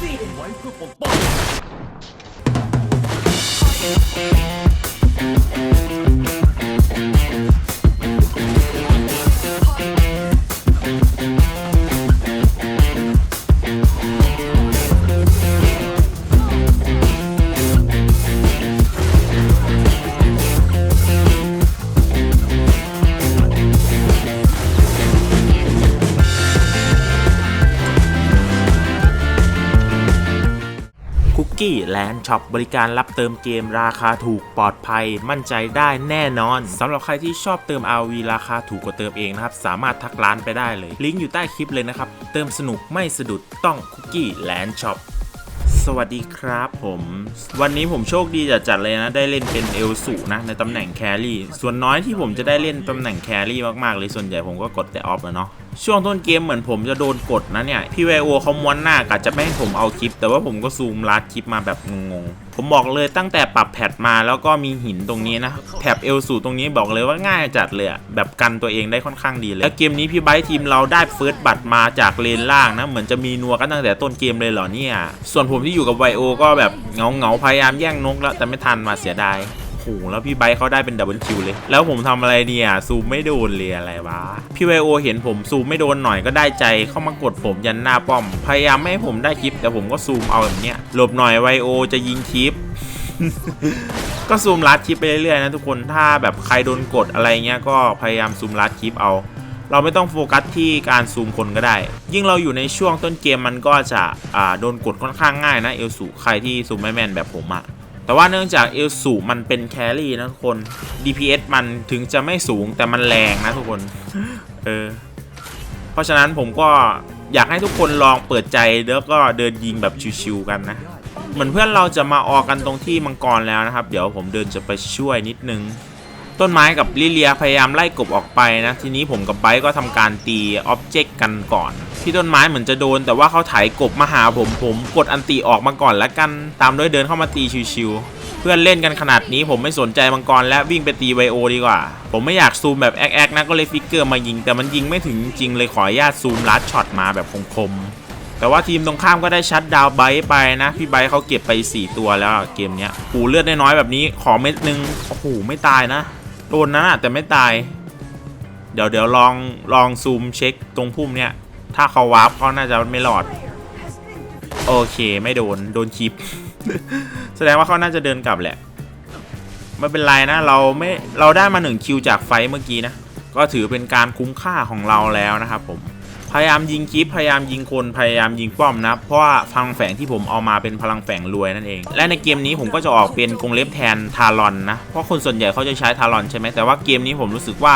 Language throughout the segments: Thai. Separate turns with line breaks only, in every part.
defeated.
คุกกี้แลนด์ช็อปบริการรับเติมเกมราคาถูกปลอดภัยมั่นใจได้แน่นอนสำหรับใครที่ชอบเติม RV ราคาถูกกว่าเติมเองนะครับ สามารถทักร้านไปได้เลย ลิงก์อยู่ใต้คลิปเลยนะครับ เติมสนุกไม่สะดุดต้องคุกกี้แลนด์ช็อปสวัสดีครับผม วันนี้ผมโชคดีจัดๆเลยนะ ได้เล่นเป็นเอลสูนะในตำแหน่งแครี่ส่วนน้อยที่ผมจะได้เล่นตำแหน่งแครี่มากๆเลยส่วนใหญ่ผมก็กดแต่ออฟแล้วเนาะ ช่วงต้นเกมเหมือนผมจะโดนกดนะเนี่ย พี่ไวโอเขาม้วนหน้ากะจะไม่ให้ผมเอาคลิป แต่ว่าผมก็ซูมลัดคลิปมาแบบงงๆ ผมบอกเลยตั้งแต่ปรับแพทมาแล้วก็มีหินตรงนี้นะ แถบเอลสูตรงนี้บอกเลยว่าง่ายจัดเลยแบบกันตัวเองได้ค่อนข้างดีเลย แล้วเกมนี้พี่ไบทีมเราได้เฟิร์สบัตรมาจากเลนล่างนะ เหมือนจะมีนัวกันตั้งแต่ต้นเกมเลยเหรอเนี่ย ส่วนผมที่อยู่กับไวโอก็แบบเงาเงาพยายามแย่งนกแล้วแต่ไม่ทันมาเสียดาย โอ้โหแล้วพี่ไบเขาได้เป็นดับเบิลคิวเลย แล้วผมทำอะไรเนี่ยซูมไม่โดนเลยอะไรวะพี่ไวโอเห็นผมซูมไม่โดนหน่อยก็ได้ใจเข้ามากดผมยันหน้าป้อม พยายามไม่ให้ผมได้คลิป แต่ผมก็ซูมเอาแบบเนี้ยหลบหน่อยไวโอจะยิงคลิปก็ซูมลัดคลิปไปเรื่อยๆนะทุกคนถ้าแบบใครโดนกดอะไรเงี้ยก็พยายามซูมลัดคลิปเอาเราไม่ต้องโฟกัสที่การซูมคนก็ได้ ยิ่งเราอยู่ในช่วงต้นเกมมันก็จะอ่าโดนกดค่อนข้างง่ายนะเอลสูใครที่ซูมไม่แม่นแบบผมอะ แต่ว่าเนื่องจากเอลสูมันเป็นแครี่นะทุกคน DPS มันถึงจะไม่สูงแต่มันแรงนะทุกคน เออ เพราะฉะนั้นผมก็อยากให้ทุกคนลองเปิดใจแล้วก็เดินยิงแบบชิวๆกันนะ เหมือนเพื่อนเราจะมาออกกันตรงที่มังกรแล้วนะครับ เดี๋ยวผมเดินจะไปช่วยนิดนึง ต้นไม้กับลิเลียพยายามไล่กบออกไปนะ ทีนี้ผมกับไบก็ทำการตีอ็อบเจกต์กันก่อนพี่ต้นไม้เหมือนจะโดน แต่ว่าเขาไถกบมาหาผมผมกดอันตีออกมาก่อนแล้วกัน ตามด้วยเดินเข้ามาตีชิวๆเพื่อนเล่นกันขนาดนี้ผมไม่สนใจมังกรและวิ่งไปตีไวโอดีกว่า ผมไม่อยากซูมแบบแอ๊กๆนะก็เลยฟิกเกอร์มายิง แต่มันยิงไม่ถึงจริงเลยขออนุญาตซูมลัดช็อตมาแบบคมๆแต่ว่าทีมตรงข้ามก็ได้ชัดดาวไบไปนะ พี่ไบเขาเก็บไป 4 ตัวแล้วเกมเนี้ยปูเลือดน้อยแบบนี้ขอเม็ดนึงโอ้โหไม่ตายนะ โดนนะแต่ไม่ตาย เดี๋ยวเดี๋ยวลองลองซูมเช็คตรงพุ่มเนี่ย ถ้าเขาวาร์ปเขาน่าจะไม่หลอด โอเคไม่โดนโดนคลิป แสดงว่าเขาน่าจะเดินกลับแหละไม่เป็นไรนะเราไม่เราได้มาหนึ่งคิวจากไฟเมื่อกี้นะ ก็ถือเป็นการคุ้มค่าของเราแล้วนะครับผม พยายามยิงคลิปพยายามยิงคนพยายามยิงป้อมนะเพราะว่าพลังแฝงที่ผมเอามาเป็นพลังแฝงรวยนั่นเอง และในเกมนี้ผมก็จะออกเป็นกรงเล็บแทนทารอนนะเพราะคนส่วนใหญ่เขาจะใช้ทารอนใช่ไหมแต่ว่าเกมนี้ผมรู้สึกว่า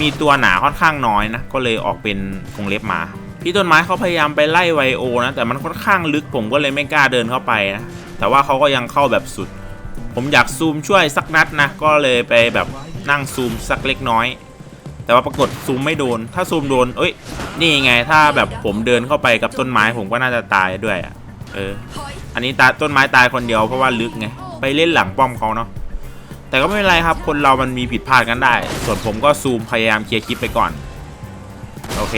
มีตัวหนาค่อนข้างน้อยนะก็เลยออกเป็นกรงเล็บมาพี่ต้นไม้เขาพยายามไปไล่ไวโอนะแต่มันค่อนข้างลึกผมก็เลยไม่กล้าเดินเข้าไปนะแต่ว่าเขาก็ยังเข้าแบบสุด ผมอยากซูมช่วยสักนัดนะก็เลยไปแบบนั่งซูมสักเล็กน้อย แต่ว่าปรากฏซูมไม่โดน ถ้าซูมโดน เอ้ย นี่ไง ถ้าแบบผมเดินเข้าไปกับต้นไม้ผมก็น่าจะตายด้วยอะ เออ อันนี้ตาต้นไม้ตายคนเดียวเพราะว่าลึกไง ไปเล่นหลังป้อมเขาเนาะ แต่ก็ไม่เป็นไรครับ คนเรามันมีผิดพลาดกันได้ ส่วนผมก็ซูมพยายามเคลียร์คลิปไปก่อน โอเค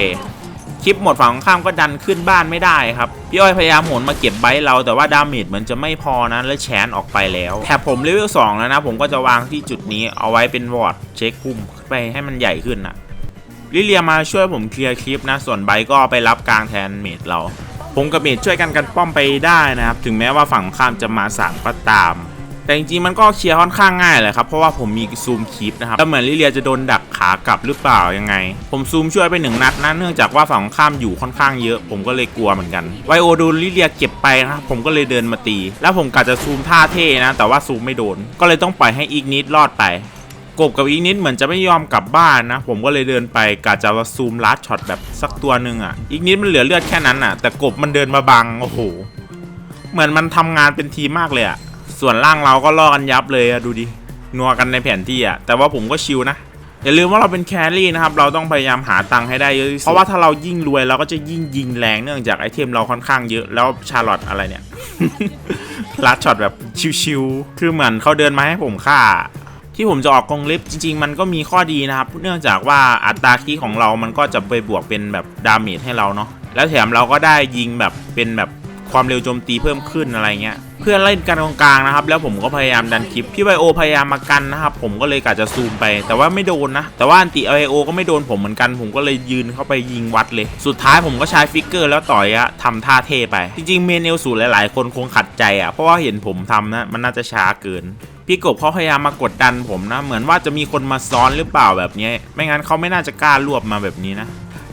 คลิปหมดฝั่งข้ามก็ดันขึ้นบ้านไม่ได้ครับ พี่อ้อยพยายามโหนมาเก็บไบต์เราแต่ว่าดาเมจเหมือนจะไม่พอนะแล้วแชนออกไปแล้วแถบผมเลเวล2แล้วนะผมก็จะวางที่จุดนี้เอาไว้เป็นวอร์ดเช็คพุ่มไปให้มันใหญ่ขึ้นนะลิเลียมาช่วยผมเคลียร์คลิปนะ ส่วนไบต์ก็ไปรับกลางแทนเมจเรา ผมกับเมจช่วยกันกันป้อมไปได้นะครับ ถึงแม้ว่าฝั่งข้ามจะมาสามก็ตาม แต่จริงๆมันก็เคลียร์ค่อนข้างง่ายแหละครับเพราะว่าผมมีซูมคลิปนะครับแล้วเหมือนลิเลียจะโดนดักขากลับหรือเปล่ายังไง ผมซูมช่วยไปหนึ่งนัดนะเนื่องจากว่าฝั่งข้ามอยู่ค่อนข้างเยอะ ผมก็เลยกลัวเหมือนกันไวโอโดนลิเลียเก็บไปนะครับผมก็เลยเดินมาตี แล้วผมกะจะซูมท่าเท่นะ แต่ว่าซูมไม่โดน ก็เลยต้องปล่อยให้อีกนิดรอดไปกบกับอีกนิดเหมือนจะไม่ยอมกลับบ้านนะ ผมก็เลยเดินไปกะจะว่าซูมลัดช็อตแบบสักตัวหนึ่งอะ อีกนิดมันเหลือเลือดแค่นั้นอะ แต่กบมันเดินมาบังโอ้โห เหมือนมันทำงานเป็นทีมมากเลยอะ ส่วนล่างเราก็ล่อกันยับเลยอะดูดินัวกันในแผนที่อะแต่ว่าผมก็ชิลนะอย่าลืมว่าเราเป็นแครี่นะครับ เราต้องพยายามหาตังค์ให้ได้เยอะที่สุดเพราะว่าถ้าเรายิ่งรวยเราก็จะยิ่งยิงแรงเนื่องจากไอเทมเราค่อนข้างเยอะแล้วชาร์ลอตอะไรเนี่ยลัดช็อตแบบชิวๆคือเหมือนเขาเดินมาให้ผมฆ่า ที่ผมจะออกกรงล็บจริง ๆ มันก็มีข้อดีนะครับ เนื่องจากว่าอัตราคีของเรามันก็จะไปบวกเป็นแบบดาเมจให้เราเนาะแล้วแถมเราก็ได้ยิงแบบเป็นแบบ ความเร็วโจมตีเพิ่มขึ้นอะไรเงี้ยเพื่อนเล่นกันตรงกลางนะครับ แล้วผมก็พยายามดันคลิปพี่ไบโอพยายามมากันนะครับ ผมก็เลยกะจะซูมไป แต่ว่าไม่โดนนะ แต่ว่าอันติไบโอก็ไม่โดนผมเหมือนกัน ผมก็เลยยืนเข้าไปยิงวัดเลย สุดท้ายผมก็ใช้ฟิกเกอร์แล้วต่อยอะทำท่าเทไป จริงๆเมนเอลสูตรหลาย ๆ คนคงขัดใจอะเพราะว่าเห็นผมทำนะ มันน่าจะช้าเกินพี่กบเขาพยายามมากดดันผมนะ เหมือนว่าจะมีคนมาซ้อนหรือเปล่าแบบนี้ ไม่งั้นเขาไม่น่าจะกล้ารวบมาแบบนี้นะ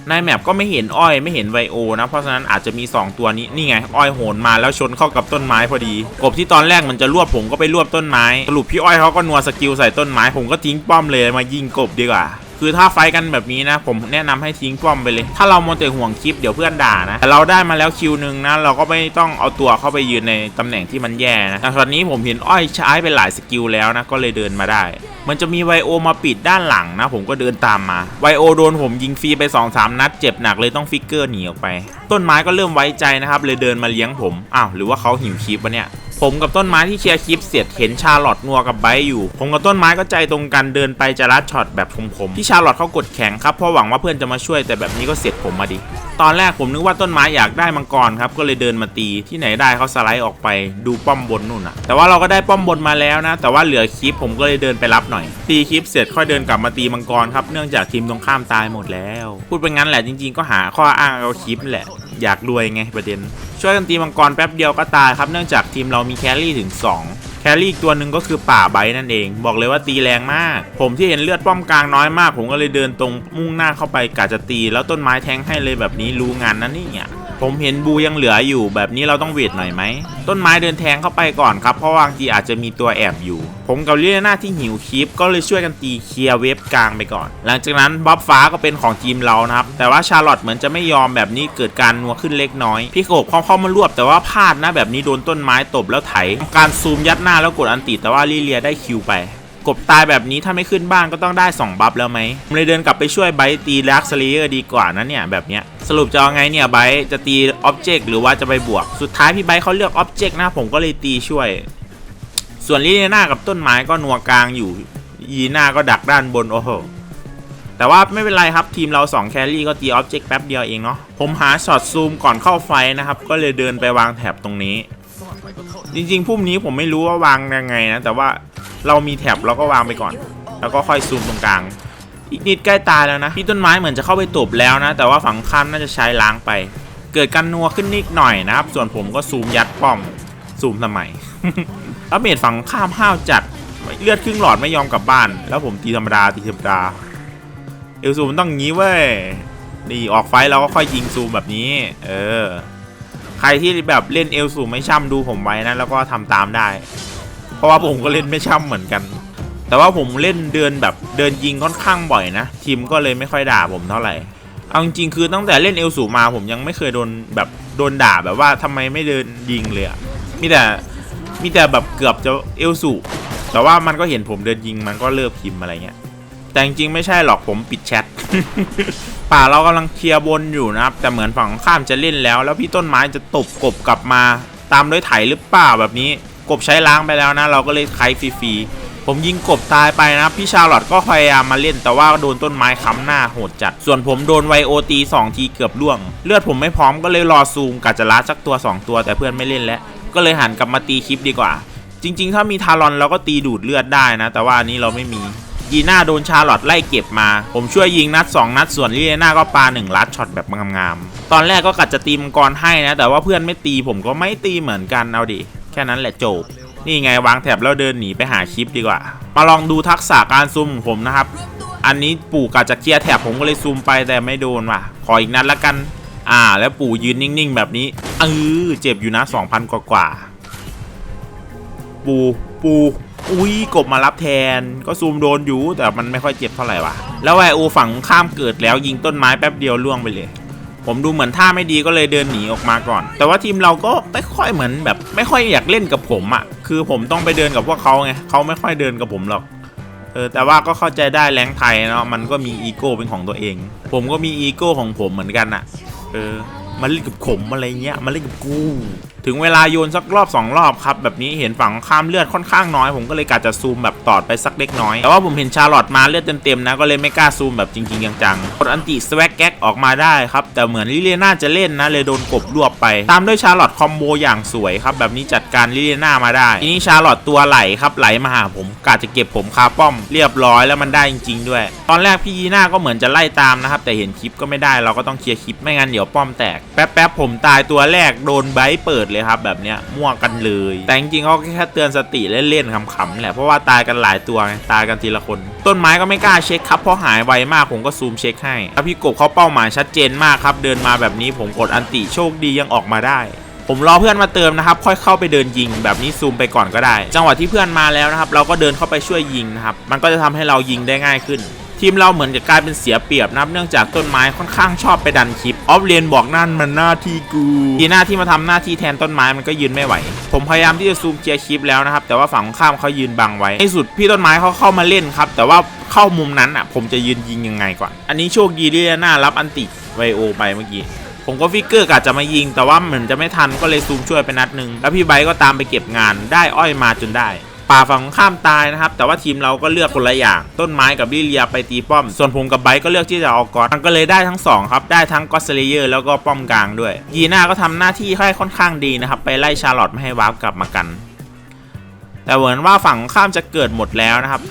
ในแมปก็ไม่เห็นอ้อยไม่เห็นไวโอนะ เพราะฉะนั้นอาจจะมี 2 ตัวนี้นี่ไง อ้อยโหนมาแล้วชนเข้ากับต้นไม้พอดี กบที่ตอนแรกมันจะรวบผมก็ไปรวบต้นไม้สรุปพี่อ้อยเขาก็นัวสกิลใส่ต้นไม้ผมก็ทิ้งป้อมเลยมายิงกบดีกว่าคือถ้าไฟกันแบบนี้นะ ผมแนะนำให้ทิ้งป้อมไปเลย ถ้าเราโมวแต่ห่วงคลิปเดี๋ยวเพื่อนด่านะแต่เราได้มาแล้วคิวหนึ่งนะ เราก็ไม่ต้องเอาตัวเข้าไปยืนในตำแหน่งที่มันแย่นะแต่ตอนนี้ผมเห็นอ้อยใช้ไปหลายสกิลแล้วนะก็เลยเดินมาได้ มันจะมีไวโอมาปิดด้านหลังนะ ผมก็เดินตามมาไวโอโดนผมยิงฟรีไป2-3นัดเจ็บหนักเลยต้องฟิกเกอร์หนีออกไป ต้นไม้ก็เริ่มไว้ใจนะครับเลยเดินมาเลี้ยงผมอ้าวหรือว่าเขาหิวคลิปวะเนี่ย ผมกับต้นไม้ที่เคลียร์คลิปเสร็จเห็นชาลอตนัวกับไบอยู่ ผมกับต้นไม้ก็ใจตรงกันเดินไปจะรัดช็อตแบบคมๆที่ชาลอตเขากดแข็งครับเพราะหวังว่าเพื่อนจะมาช่วยแต่แบบนี้ก็เสร็จผมมาดิตอนแรกผมนึกว่าต้นไม้อยากได้มังกรครับก็เลยเดินมาตีที่ไหนได้เขาสไลด์ออกไปดูป้อมบนนู่นอะแต่ว่าเราก็ได้ป้อมบนมาแล้วนะ แต่ว่าเหลือคลิปผมก็เลยเดินไปรับหน่อย ตีคลิปเสร็จค่อยเดินกลับมาตีมังกรครับเนื่องจากทีมตรงข้ามตายหมดแล้ว พูดไปงั้นแหละจริง ๆ ก็หาข้ออ้างเอาคลิปแหละ อยากรวยไงประเด็น ช่วยกันตีมังกรแป๊บเดียวก็ตายครับเนื่องจากทีมเรามีแครี่ถึง 2 แครี่อีกตัวหนึ่งก็คือป่าไบนั่นเอง บอกเลยว่าตีแรงมาก ผมที่เห็นเลือดป้อมกลางน้อยมาก ผมก็เลยเดินตรงมุ่งหน้าเข้าไปกะจะตี แล้วต้นไม้แทงให้เลยแบบนี้รู้งานนั่นนี่เนี่ย ผมเห็นบูยังเหลืออยู่ แบบนี้เราต้องเวทหน่อยไหม ต้นไม้เดินแทงเข้าไปก่อนครับ เพราะบางทีอาจจะมีตัวแอบอยู่ ผมกับเลียนาที่หิวคลิป ก็เลยช่วยกันตีเคลียร์เว็บกลางไปก่อน หลังจากนั้นบ๊อบฟ้าก็เป็นของทีมเรานะครับ แต่ว่าชาร์ลอตเหมือนจะไม่ยอมแบบนี้เกิดการนัวขึ้นเล็กน้อย พี่โกบเขาเข้ามารวบแต่ว่าพลาดนะแบบนี้โดนต้นไม้ตบแล้วไถ การซูมยัดหน้าแล้วกดอันติแต่ว่าลิเลียได้คิวไป กบตายแบบนี้ถ้าไม่ขึ้นบ้านก็ต้องได้ 2 บัฟแล้วไหมผมเลยเดินกลับไปช่วยไบตีลักซ์เลเยอร์ดีกว่านะเนี่ยแบบเนี้ยสรุปจะเอาไงเนี่ยไบจะตีอ็อบเจกต์หรือว่าจะไปบวก สุดท้ายพี่ไบเขาเลือกอ็อบเจกต์นะผมก็เลยตีช่วย ส่วนลิเลียนากับต้นไม้ก็นัวกลางอยู่ ยีน่าก็ดักด้านบนโอ้โหแต่ว่าไม่เป็นไรครับทีมเรา 2 แครี่ก็ตีออบเจกต์แป๊บเดียวเองเนาะผมหาช็อตซูมก่อนเข้าไฟนะครับ ก็เลยเดินไปวางแถบตรงนี้ จริงๆพุ่มนี้ผมไม่รู้ว่าวางยังไงนะ แต่ว่า เรามีแถบเราก็วางไปก่อน แล้วก็ค่อยซูมตรงกลาง อีกนิดใกล้ตายแล้วนะ พี่ต้นไม้เหมือนจะเข้าไปตบแล้วนะ แต่ว่าฝั่งข้ามน่าจะใช้ล้างไป เกิดการนัวขึ้นนิดหน่อยนะครับ ส่วนผมก็ซูมยัดป้อม ซูมทำไมแล้วเมดฝั่งข้ามห้าวจัด เลือดครึ่งหลอดไม่ยอมกลับบ้าน แล้วผมตีธรรมดาตีธรรมดา เอลซูมต้องงี้เว้ย นี่ออกไฟเราก็ค่อยยิงซูมแบบนี้ เออ ใครที่แบบเล่นเอลซูมไม่ช่ำดูผมไว้นะ แล้วก็ทำตามได้ เพราะว่าผมก็เล่นไม่ช่ำเหมือนกัน แต่ว่าผมเล่นเดินแบบเดินยิงค่อนข้างบ่อยนะ ทีมก็เลยไม่ค่อยด่าผมเท่าไหร่เอาจริงๆคือตั้งแต่เล่นเอลสูมาผมยังไม่เคยโดนแบบโดนด่าแบบว่าทำไมไม่เดินยิงเลยอะมีแต่มีแต่แบบเกือบจะเอลสูแต่ว่ามันก็เห็นผมเดินยิงมันก็เลิกพิมพ์อะไรเงี้ยแต่จริงๆไม่ใช่หรอกผมปิดแชท ป่าเรากำลังเคลียร์บนอยู่นะครับ แต่เหมือนฝั่งข้ามจะเล่นแล้ว แล้วพี่ต้นไม้จะตบกบกลับมา ตามด้วยไถหรือเปล่าแบบนี้ กบใช้ล้างไปแล้วนะ เราก็เลยไคฟรีๆผมยิงกบตายไปนะพี่ชาร์ลอตก็พยายามมาเล่นแต่ว่าโดนต้นไม้ค้ำหน้าโหดจัด ส่วนผมโดนไวโอตีสองทีเกือบล่วง เลือดผมไม่พร้อมก็เลยรอซูมกะจะล้าสักตัว 2 ตัว แต่เพื่อนไม่เล่นแล้ว ก็เลยหันกลับมาตีคลิปดีกว่า จริง ๆ ถ้ามีทารอนเราก็ตีดูดเลือดได้นะ แต่ว่าอันนี้เราไม่มียีน่าโดนชาร์ลอตไล่เก็บมา ผมช่วยยิงนัด 2 นัดส่วนลีเลียนาก็ปา1ลัดช็อตแบบงามๆ ตอนแรกก็กัดจะตีมังกรให้นะ แต่ว่าเพื่อนไม่ตีผมก็ไม่ตีเหมือนกันเอาดิ ค่นั้นแหละจบ นี่ไงวางแถบแล้วเดินหนีไปหาคลิปดีกว่า มาลองดูทักษะการซูมของผมนะครับ อันนี้ปู่กะจะเคลียร์แถบผมก็เลยซูมไปแต่ไม่โดนว่ะ ขออีกนัดละกัน อ่า แล้วปู่ยืนนิ่งๆ แบบนี้เออเจ็บอยู่นะ 2,000 กว่ากว่า ปู่ปู่อุ้ยกบมารับแทนก็ซูมโดนอยู่แต่มันไม่ค่อยเจ็บเท่าไหร่ว่ะ แล้วไวโอฝั่งข้ามเกิดแล้วยิงต้นไม้แป๊บเดียวล่วงไปเลย ผมดูเหมือนท่าไม่ดีก็เลยเดินหนีออกมาก่อน แต่ว่าทีมเราก็ไม่ค่อยเหมือนแบบ ไม่ค่อยอยากเล่นกับผมอะ่ะ คือผมต้องไปเดินกับพวกเขาไงเขาไม่ค่อยเดินกับผมหรอกเออแต่ว่าก็เข้าใจได้แรงไทยเนาะมันก็มีอีโก้เป็นของตัวเอง ผมก็มีอีโก้ของผมเหมือนกันอะ่ะเออมาเล่นกับผมอะไรเงี้ยมาเล่นกับกู ถึงเวลาโยนสักรอบสองรอบครับ แบบนี้เห็นฝั่งข้ามเลือดค่อนข้างน้อย ผมก็เลยกะจะซูมแบบตอดไปสักเล็กน้อย แต่ว่าผมเห็นชาร์ลอตมาเลือดเต็มๆนะ ก็เลยไม่กล้าซูมแบบจริงๆจังๆกดอันติสวักแก๊กออกมาได้ครับ แต่เหมือนลิเลียนาจะเล่นนะ เลยโดนกบรวบไป ตามด้วยชาร์ลอตคอมโบอย่างสวยครับ แบบนี้จัดการลิเลียนามาได้ ทีนี้ชาร์ลอตตัวไหลครับไหลมาหาผมกะจะเก็บผมคาป้อมเรียบร้อยแล้วมันได้จริง ๆ ด้วย ตอนแรกพี่ยีน่าก็เหมือนจะไล่ตามนะครับแต่เห็นคลิปก็ไม่ได้เราก็ต้องเคลียร์คลิปไม่งั้นเดี๋ยวป้อมแตกแป๊บๆผมตายตัวแรกโดนไบเปิดเลยครับแบบเนี้ยมั่วกันเลย แต่จริงๆก็แค่เตือนสติเล่นๆขำๆแหละเพราะว่าตายกันหลายตัวไงตายกันทีละคน ต้นไม้ก็ไม่กล้าเช็คครับเพราะหายไวมากผมก็ซูมเช็คให้แล้วพี่กบเขาเป้าหมายชัดเจนมากครับ เดินมาแบบนี้ผมกดอันติโชคดียังออกมาได้ผมรอเพื่อนมาเติมนะครับ ค่อยเข้าไปเดินยิง แบบนี้ซูมไปก่อนก็ได้ จังหวะที่เพื่อนมาแล้วนะครับ เราก็เดินเข้าไปช่วยยิงนะครับ มันก็จะทำให้เรายิงได้ง่ายขึ้น ทีมเราเหมือนจะกลายเป็นเสียเปรียบนะครับเนื่องจากต้นไม้ค่อนข้างชอบไปดันคลิปออฟเรียนบอกนั่นมันหน้าที่กูทีหน้าที่มาทำหน้าที่แทนต้นไม้มันก็ยืนไม่ไหว ผมพยายามที่จะซูมเคลียร์คลิปแล้วนะครับแต่ว่าฝั่งข้ามเขายืนบังไว้ในสุดพี่ต้นไม้เขาเข้ามาเล่นครับแต่ว่าเข้ามุมนั้นอะ ผมจะยืนยิงยังไงก่อน อันนี้โชคดีที่หน้ารับอันติไวโอไปเมื่อกี้ผมก็ฟิกเกอร์กะจะมายิง แต่ว่าเหมือนจะไม่ทันก็เลยซูมช่วยไปนัดหนึ่งแล้วพี่ไบก็ตามไปเก็บงานได้อ้อยมาจนได้ ป่าฝั่งข้ามตายนะครับ แต่ว่าทีมเราก็เลือกคนละอย่างต้นไม้กับลิเลียไปตีป้อม ส่วนผมกับไบร์ก็เลือกที่จะเอากอสมันก็เลยได้ทั้งสองครับได้ทั้งก็สเลเยอร์แล้วก็ป้อมกลางด้วยยีน่าก็ทำหน้าที่ให้ค่อนข้างดีนะครับไปไล่ชาร์ลอตไม่ให้วาร์ปกลับมากัน แต่เหมือนว่าฝั่งข้ามจะเกิดหมดแล้วนะครับ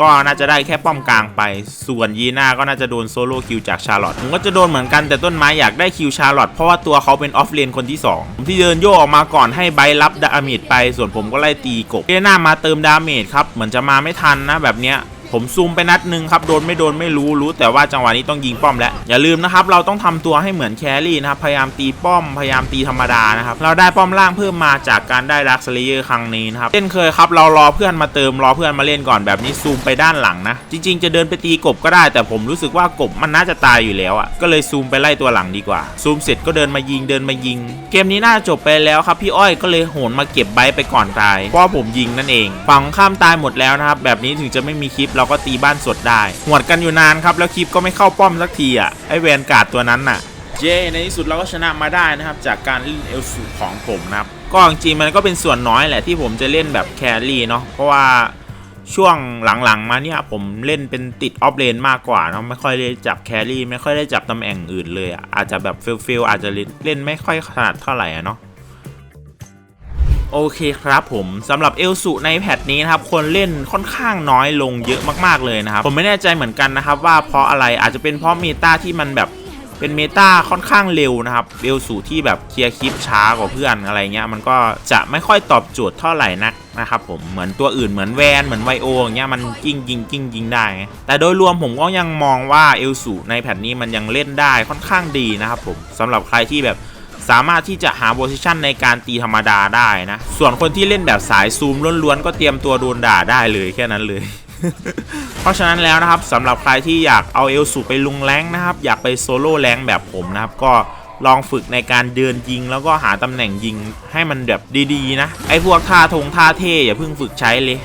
ก็น่าจะได้แค่ป้อมกลางไป ส่วนยีน่าก็น่าจะโดนโซโล่คิวจากชาร์ลอตผมก็จะโดนเหมือนกันแต่ต้นไม้อยากได้คิวชาร์ลอตเพราะว่าตัวเขาเป็นออฟเลนคนที่ 2 ผมที่เดินโยกออกมาก่อนให้ไบรับดาเมจไป ส่วนผมก็ไล่ตีกบยีน่ามาเติมดาเมจครับเหมือนจะมาไม่ทันนะแบบเนี้ย ผมซูมไปนัดหนึ่งครับโดนไม่โดนไม่รู้รู้ แต่ว่าจังหวะนี้ต้องยิงป้อมแล้วอย่าลืมนะครับเราต้องทำตัวให้เหมือนแครี่นะครับพยายามตีป้อมพยายามตีธรรมดานะครับเราได้ป้อมล่างเพิ่มมาจากการได้ดักสเลเยอร์ครั้งนี้นะครับเช่นเคยครับเรารอเพื่อนมาเติมรอเพื่อนมาเล่นก่อนแบบนี้ซูมไปด้านหลังนะจริง ๆ จะเดินไปตีกบก็ได้ แต่ผมรู้สึกว่ากบมันน่าจะตายอยู่แล้วอะก็เลยซูมไปไล่ตัวหลังดีกว่า ซูมเสร็จก็เดินมายิงเดินมายิง เกมนี้น่าจบไปแล้วครับพี่อ้อยก็เลยโหนมาเก็บไบไปก่อนตายเพราะผมยิงนั่นเอง ฝั่งข้ามตายหมดแล้วนะครับแบบนี้ถึงจะไม่มีคลิปเราก็ตีบ้านสดได้หวดกันอยู่นานครับแล้วคลิปก็ไม่เข้าป้อมสักทีอะไอแวนการ์ดตัวนั้นน่ะเจในที่สุดเราก็ชนะมาได้นะครับจากการเล่นเอลสูของผมนะครับก็จริงๆมันก็เป็นส่วนน้อยแหละที่ผมจะเล่นแบบแครี่เนาะเพราะว่าช่วงหลังๆมาเนี่ยผมเล่นเป็นติดออฟเลนมากกว่าเนาะไม่ค่อยได้จับแครี่ไม่ค่อยได้จับตำแหน่งอื่นเลยอะอาจจะแบบฟิลฟิลอาจจะเล่นไม่ค่อยถนัดเท่าไหร่อะเนาะ โอเคครับผมสำหรับเอลสุในแพทนี้นะครับคนเล่นค่อนข้างน้อยลงเยอะมากๆเลยนะครับ ผมไม่แน่ใจเหมือนกันนะครับ ว่าเพราะอะไรอาจจะเป็นเพราะเมตาที่มันแบบเป็นเมตาค่อนข้างเร็วนะครับเอลสุที่แบบเคลียร์คลิปช้ากว่าเพื่อนอะไรเงี้ยมันก็จะไม่ค่อยตอบโจทย์เท่าไหร่นักนะครับผมเหมือนตัวอื่นเหมือนแวนเหมือนไวโออย่างเงี้ยมันกิ้งยิงกิ้งยิงได้ แต่โดยรวมผมก็ยังมองว่าเอลสุในแพทนี้มันยังเล่นได้ค่อนข้างดีนะครับผมสำหรับใครที่แบบ สามารถที่จะหาโพซิชันในการตีธรรมดาได้นะ ส่วนคนที่เล่นแบบสายซูมล้วนๆก็เตรียมตัวโดนด่าได้เลยแค่นั้นเลย เพราะฉะนั้นแล้วนะครับสำหรับใครที่อยากเอาเอลสูไปลุงแรงนะครับ อยากไปโซโล่แรงแบบผมนะครับก็ลองฝึกในการเดินยิงแล้วก็หาตำแหน่งยิงให้มันแบบดีๆนะไอ้พวกท่าทงท่าเท่อย่าเพิ่งฝึกใช้เลย